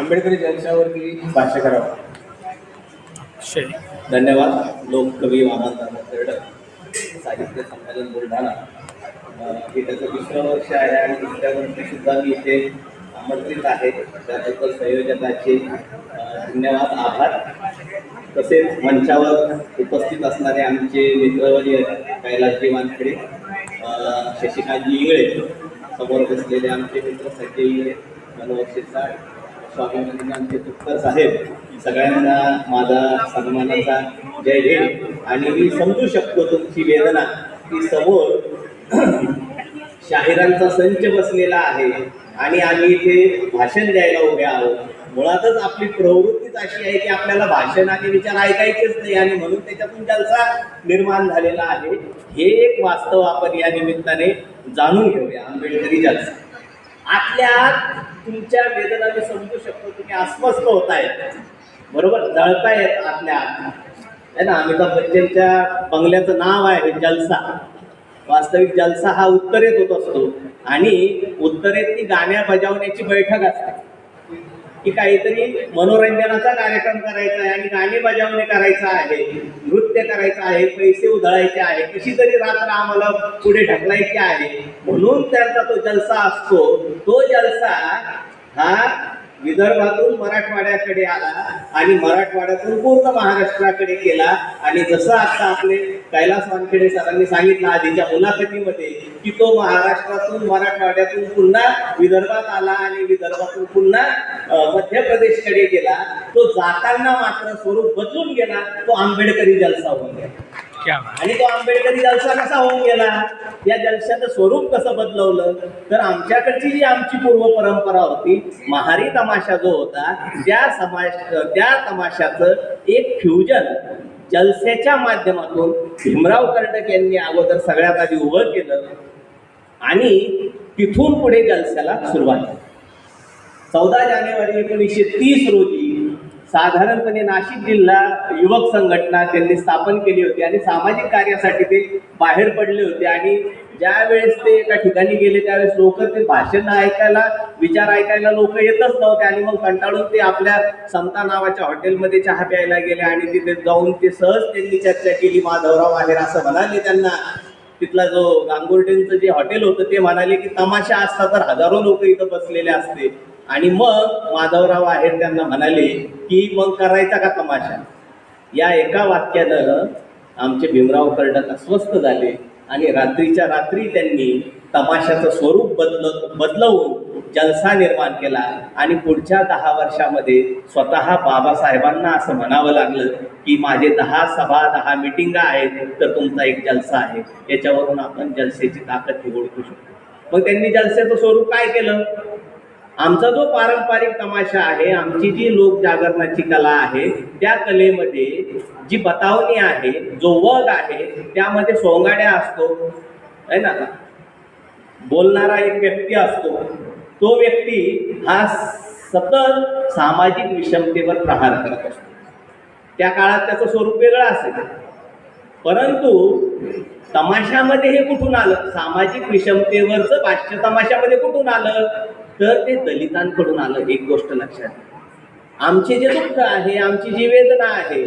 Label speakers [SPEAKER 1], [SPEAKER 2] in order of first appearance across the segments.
[SPEAKER 1] आंबेडकरी जलशावरती भाष्य करावं. धन्यवाद. लोककवी वामनदादा कर्डक. साहित्य संमेलन बुलढाणा. हे त्याचं दुसरं वर्ष आहे आणि दुसऱ्या वर्षी सुद्धा मी इथे आमंत्रित आहे. त्याबद्दल संयोजकाचे धन्यवाद आभार. तसेच मंचावर उपस्थित असणारे आमचे मित्रवर्य कैलासजी वानखेडे शशिकांतजी इंगळे. समोर बसलेले आमचे मित्र संजय इंगळे शिरसाट स्वामी मंदिर तुपकर साहेब सगळ्यांना माझा सन्मानाचा जय जय आणि मी समजू शकतो तुमची वेदना. की समोर शाहिरांचा संच बसलेला आहे आणि आम्ही इथे भाषण द्यायला उभे आहोत. मुळातच आपली प्रवृत्तीच अशी आहे की आपल्याला भाषण आणि विचार ऐकायचेच नाही आणि म्हणून त्याच्यातून जलसा निर्माण झालेला आहे हे एक वास्तव आपण या निमित्ताने जाणून घेऊया. आंबेडकरी जलसा आतल्या तुमच्या वेदना मी समजू शकतो तुम्ही अस्वस्थ होतायत बरोबर? जळतायत आतल्या आहे ना? अमिताभ बच्चनच्या बंगल्याचं नाव आहे जलसा. वास्तविक जलसा हा उत्तरेत होत असतो. आणि उत्तरेत ती गाण्या बजावण्याची बैठक असते. की काहीतरी मनोरंजनाचा कार्यक्रम करायचा आहे आणि गाणी बजावणे करायचं आहे नृत्य करायचं आहे पैसे उधळायचे आहे कशी तरी रात्र आम्हाला पुढे ढकलायची आहे. म्हणून त्यांचा तो जलसा असतो. तो जलसा हा विदर्भातून मराठवाड्याकडे आला आणि मराठवाड्यातून पूर्ण महाराष्ट्राकडे गेला. आणि जसं आता आपले कैलास वानखेडे सरांनी सांगितलं आधीच्या मुलाखतीमध्ये की तो महाराष्ट्रातून मराठवाड्यातून पुन्हा विदर्भात आला आणि विदर्भातून पुन्हा मध्य प्रदेशकडे गेला. तो जाताना मात्र स्वरूप बदलून गेला. तो आंबेडकरी जलसा होऊन गेला. आणि तो आंबेडकरी जलसा कसा होऊन गेला? या जलशाचं स्वरूप कसं बदलवलं? तर आमच्याकडची जी आमची पूर्व परंपरा होती महारी तमाशा जो होता त्या समाश त्या तमाशाचं एक फ्युजन जलसेच्या माध्यमातून भीमराव कर्डक यांनी अगोदर सगळ्यात आधी उभं केलं आणि तिथून पुढे जलस्याला सुरुवात केली चौदा जानेवारी एकोणीसशे तीस रोजी साधारणपणे नाशिक जिल्हा युवक संघटना त्यांनी स्थापन केली होती आणि सामाजिक कार्यासाठी ते बाहेर पडले होते. आणि ज्यावेळेस ते एका ठिकाणी गेले त्यावेळेस लोक ते भाषण ऐकायला विचार ऐकायला लोक येतच नव्हते. आणि मग कंटाळून ते आपल्या समता नावाच्या हॉटेलमध्ये चहा प्यायला गेले आणि तिथे जाऊन ते सहज त्यांनी चर्चा केली. माधवराव आहेर असं म्हणाले त्यांना. तिथला जो गांगुर्डेंचं जे हॉटेल होतं ते म्हणाले की तमाशा असता तर हजारो लोक इथं बसलेले असते. आणि मग माधवराव आहेर त्यांना म्हणाले की मग करायचा का तमाशा? या एका वाक्यानं आमचे भीमराव कर्डक अस्वस्थ झाले आणि रात्रीच्या रात्री त्यांनी तमाशाचं स्वरूप बदल बदलवून जलसा निर्माण केला आणि पुढच्या दहा वर्षामध्ये स्वतः बाबासाहेबांना असं म्हणावं लागलं की माझे दहा सभा दहा मिटिंगा आहेत तर तुमचा एक जलसा आहे. याच्यावरून आपण जलसेची ताकद ही ओळखू शकतो. मग त्यांनी जलसेचं स्वरूप काय केलं? आमचा जो पारंपरिक तमाशा आहे आमची जी लोक जागरणाची कला आहे त्या कलेमध्ये जी बतावणी आहे जो वग आहे त्यामध्ये सोंगाड्या असतो है ना? बोलणारा एक व्यक्ती असतो तो व्यक्ती हा सतत सामाजिक विषमतेवर प्रहार करत असतो. त्या काळात त्याचं स्वरूप वेगळं असेल. परंतु तमाशामध्ये हे कुठून आलं? सामाजिक विषमतेवरचं भाष्य तमाशामध्ये कुठून आलं? तर ते दलितांकडून आलं एक गोष्ट लक्षात आमचे जे दुःख आहे आमची जी वेदना आहे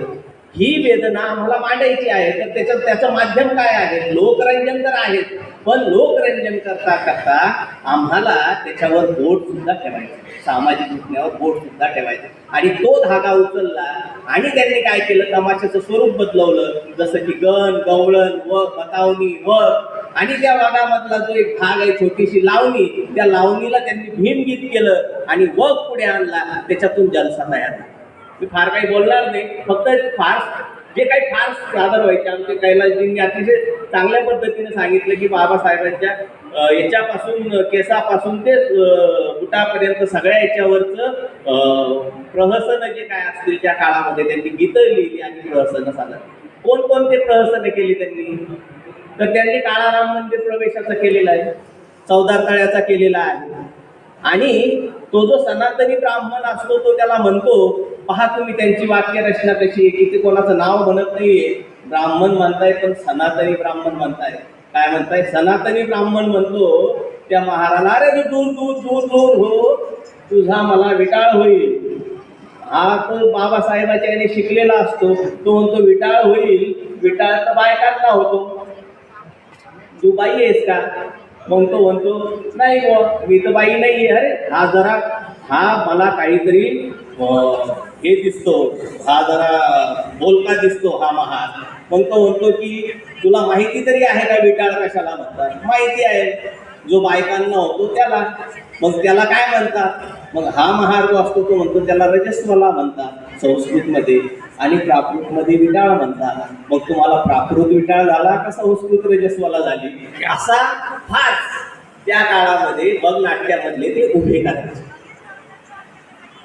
[SPEAKER 1] ही वेदना आम्हाला मांडायची आहे. तर त्याच्यात त्याचं माध्यम काय आहे? लोकरंजन तर आहेत. पण लोकरंजन करता करता आम्हाला त्याच्यावर बोट सुद्धा ठेवायचं. सामाजिक घटनेवर बोट सुद्धा ठेवायचं. आणि तो धागा उचलला आणि त्यांनी काय केलं? तमाशाचं स्वरूप बदलवलं. जसं की गण गवळण व बतावणी व. आणि त्या वाघामधला जो एक भाग आहे छोटीशी लावणी त्या लावणीला त्यांनी भीमगीत केलं आणि वग पुढे आणला. त्याच्यातून जलसा तयार झाला. मी फार काही बोलणार नाही. फक्त फार जे काही फार सादर व्हायचे आमचे कैलासजींनी अतिशय चांगल्या पद्धतीने सांगितलं की बाबासाहेबांच्या याच्यापासून केसापासून ते बुटापर्यंत सगळ्या याच्यावरचं अं, प्रहसन जे काय असतील त्या काळामध्ये त्यांनी गीतं लिहिली आणि प्रहसन सादर कोणकोणते प्रहसन केली त्यांनी? तर त्यांनी काळाराम मंदिर प्रवेशाचा केलेला आहे चौदार तळ्याचा केलेला आहे. आणि तो जो सनातनी ब्राह्मण असतो तो त्याला म्हणतो पहा तुम्ही त्यांची वाक्य रचना कशी आहे की ते कोणाचं नाव म्हणत नाहीये. ब्राह्मण म्हणताय पण सनातनी ब्राह्मण म्हणताय काय म्हणताय सनातनी ब्राह्मण म्हणतो त्या महाराला अरे तू दूर दूर दूर दूर हो. तुझा मला विटाळ होईल. हा तो बाबासाहेबाच्या याने शिकलेला असतो. तो म्हणतो विटाळ होईल. विटाळ तर बायकांना होतो. तू बाई आहेस का? मग तो म्हणतो. नाही मी तर बाई नाही अरे हा जरा हा मला काहीतरी हे दिसतो. हा जरा बोलका दिसतो हा महार मग तो म्हणतो की तुला माहिती तरी आहे का विटाळ कशाला म्हणतात? माहिती आहे. जो बायकांना होतो त्याला. मग त्याला काय म्हणतात? मग हा महार जो असतो तो म्हणतो त्याला रजस्वला म्हणतात संस्कृतमध्ये आणि प्राकृतमध्ये विटाळ म्हणतात. मग तुम्हाला प्राकृत विटाळ झाला का संस्कृत रजस्वला झाली? असा फार त्या काळामध्ये बग नाट्यामधले ते उभे करायचे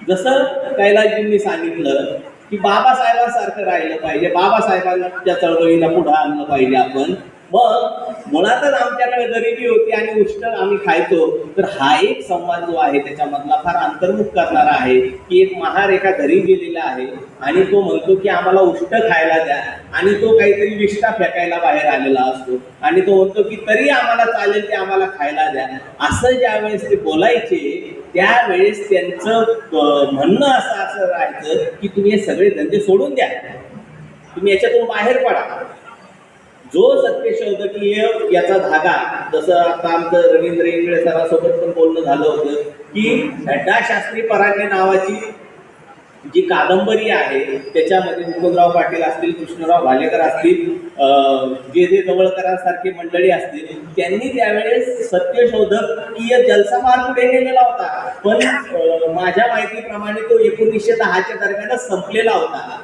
[SPEAKER 1] जसं कैलाजींनी सांगितलं की बाबासाहेबांसारखं राहिलं पाहिजे बाबासाहेबांच्या चळवळीला पुढं आणलं पाहिजे आपण. मग मुळातच आमच्याकडे गरिबी होती आणि उष्ट आम्ही खायचो तर हा एक संवाद जो आहे त्याच्यामधला फार अंतर्मुख करणारा आहे की एक महार एका घरी गेलेला आहे आणि तो म्हणतो की आम्हाला उष्ट खायला द्या आणि तो काहीतरी विष्ठा फेकायला बाहेर आलेला असतो आणि तो म्हणतो की तरी आम्हाला चालेल ते आम्हाला खायला द्या. असं ज्यावेळेस ते बोलायचे त्यावेळेस त्यांचं म्हणणं असं असं राहायचं की तुम्ही हे सगळे धंदे सोडून द्या. तुम्ही याच्यातून बाहेर पडा. जो सत्यशोधकीय याचा धागा जसं आता आमचं रवींद्र इंगळे सरासोबत पण बोलणं झालं होतं की शास्त्री परांडे नावाची जी कादंबरी आहे त्याच्यामध्ये मुकुंदराव पाटील असतील कृष्णराव भालेकर असतील जे जे जवळकरांसारखी मंडळी असतील त्यांनी त्यावेळेस सत्यशोधकीय जलसा मार पुढे नेलेला होता. पण माझ्या माहितीप्रमाणे तो एकोणीसशे दहाच्या दरम्यानच संपलेला होता.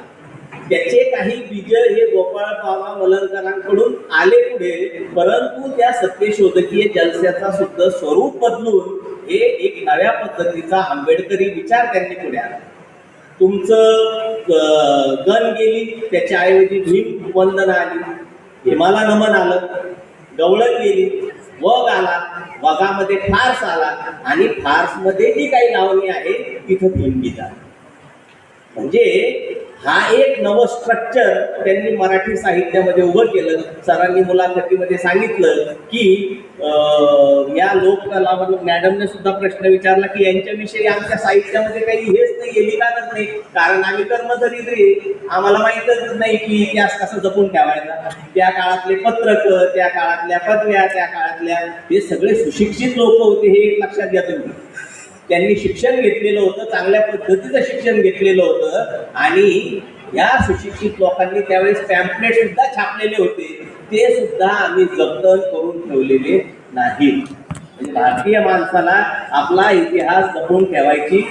[SPEAKER 1] त्याचे काही विजय हे गोपाळ बाबा वलनकरांकडून आले पुढे परंतु त्या सत्यशोधकीय जलस्याचा सुद्धा स्वरूप बदलून हे एक नव्या पद्धतीचा आंबेडकरी विचार त्यांनी पुढे आला तुमचं गण गेली त्याच्याऐवजी भीम वंदना आली. हिमाला नमन आलं. गवळण गेली वग आला वगामध्ये फार्स आला. आणि फार्समध्ये जी काही लावणी आहे तिथं भीमगीत आलं म्हणजे हा एक नवं स्ट्रक्चर त्यांनी मराठी साहित्यामध्ये उभं केलं. सरांनी मुलाखतीमध्ये सांगितलं की या लोककला मॅडमने सुद्धा प्रश्न विचारला की यांच्याविषयी आमच्या साहित्यामध्ये काही हेच नाही लिहिणारच नाही. कारण आम्ही कर्मचारी आम्हाला माहीतच नाही की इतिहास कसा जपून ठेवायचा. त्या काळातले पत्रक त्या काळातल्या पदव्या त्या काळातल्या हे सगळे सुशिक्षित लोक होते हे एक लक्षात घ्या तुम्ही. त्यांनी शिक्षण घेतलेलं होतं चांगल्या पद्धतीचं शिक्षण घेतलेलं होतं. आणि या सुशिक्षित लोकांनी त्यावेळेस पॅम्पलेट सुद्धा छापलेले होते. ते सुद्धा आम्ही जतन करून ठेवलेले नाही. म्हणजे भारतीय माणसाला आपला इतिहास जपून ठेवायची